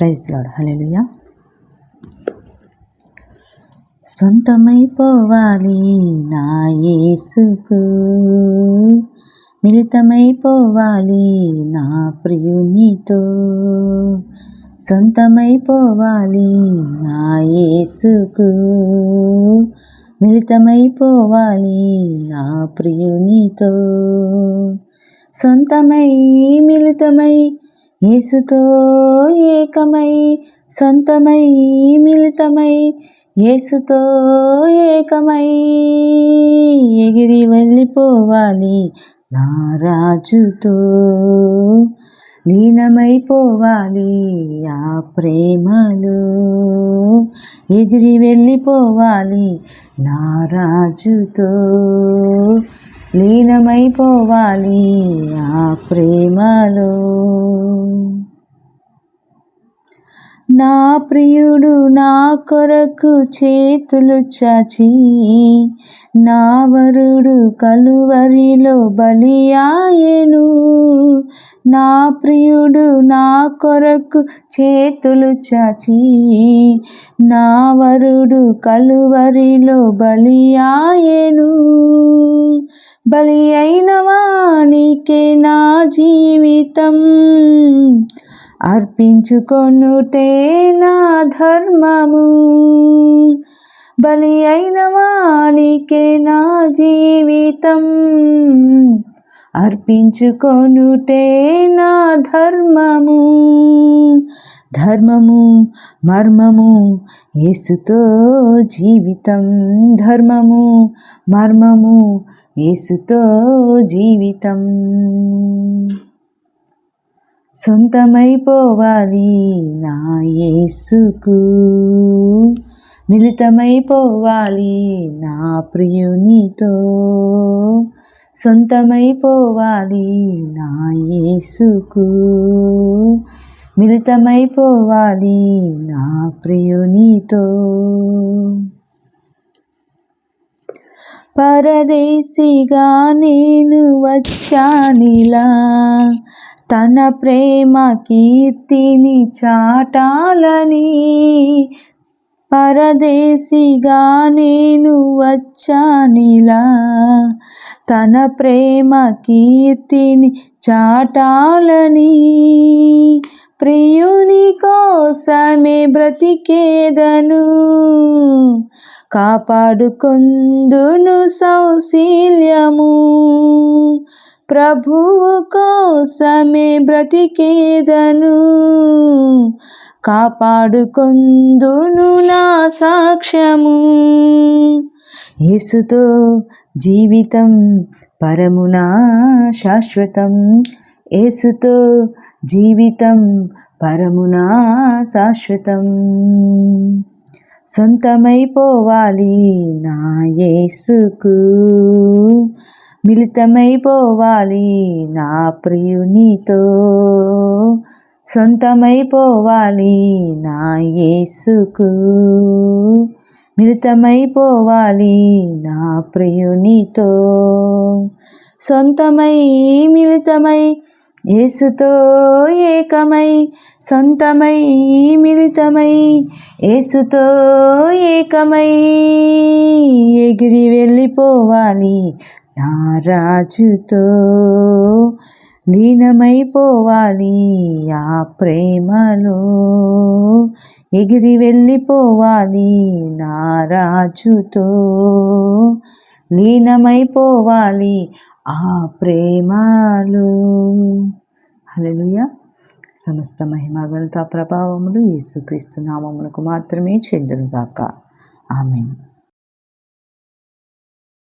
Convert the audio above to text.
Praise lord. Hallelujah సొంతమైపోవాలి నా యేసుకు. మిళితమైపోవాలి నా ప్రియునితో. సొంతమైపోవాలి నా యేసుకు. మిళితమైపోవాలి నా ప్రియునితో. సొంతమై మిళితమై యేసుతో ఏకమై సొంతమై మిళితమై యేసుతో ఏకమై ఎగిరి వెళ్ళిపోవాలి నా రాజుతో. లీనమైపోవాలి ఆ ప్రేమలో. ఎగిరి వెళ్ళిపోవాలి నా రాజుతో. లీనమైపోవాలి ఆ ప్రేమలో. నా ప్రియుడు నా కొరకు చేతులు చాచి నా వరుడు కలువరిలో బలియాయేను నా ప్రియుడు నా కొరకు చేతులు చాచి నా వరుడు కలువరిలో బలియాయేను బలి అయిన వానికే నా జీవితం. అర్పించుకొనుటే నా ధర్మము. బలి అయిన వానికే నా జీవితం. అర్పించుకొనుటే నా ధర్మము. ధర్మము మర్మము యేసుతో జీవితం. ధర్మము మర్మము యేసుతో జీవితం. సొంతమైపోవాలి నా యేసుకు. మిళితమైపోవాలి నా ప్రియునితో. సొంతమైపోవాలి నా యేసుకు. మిళితమైపోవాలి నా ప్రియునితో. పరదేశిగా నేను వచ్చానిలా తన ప్రేమ కీర్తిని చాటాలని పరదేశిగా నేను వచ్చానిలా. తన ప్రేమ కీర్తిని చాటాలని. ప్రియుని కోసమే బ్రతికేదను. కాపాడుకొందును సౌశీల్యము. ప్రభువు కోసమే బ్రతికేదను. కాపాడుకొందును నా సాక్ష్యము. యేసుతో జీవితం పరమునా శాశ్వతం. యేసుతో జీవితం పరమునా శాశ్వతం. సొంతమైపోవాలి నా యేసుకు. మిళితమైపోవాలి నా ప్రియునితో. సొంతమైపోవాలి నా యేసుకు. మిళితమైపోవాలి నా ప్రియునితో. సొంతమై మిళితమై ఏసుతో ఏకమై. సొంతమై మిళితమై ఏసుతో ఏకమై. ఎగిరి వెళ్ళిపోవాలి నా రాజుతో. లీనమైపోవాలి ఆ ప్రేమలో. ఎగిరి వెళ్ళిపోవాలి నా రాజుతో. లీనమైపోవాలి ఆ ప్రేమలో. హలలుయ సమస్త మహిమగణత ప్రభావములు యేసుక్రీస్తు నామములకు మాత్రమే చెందునుగాక. ఆమెను.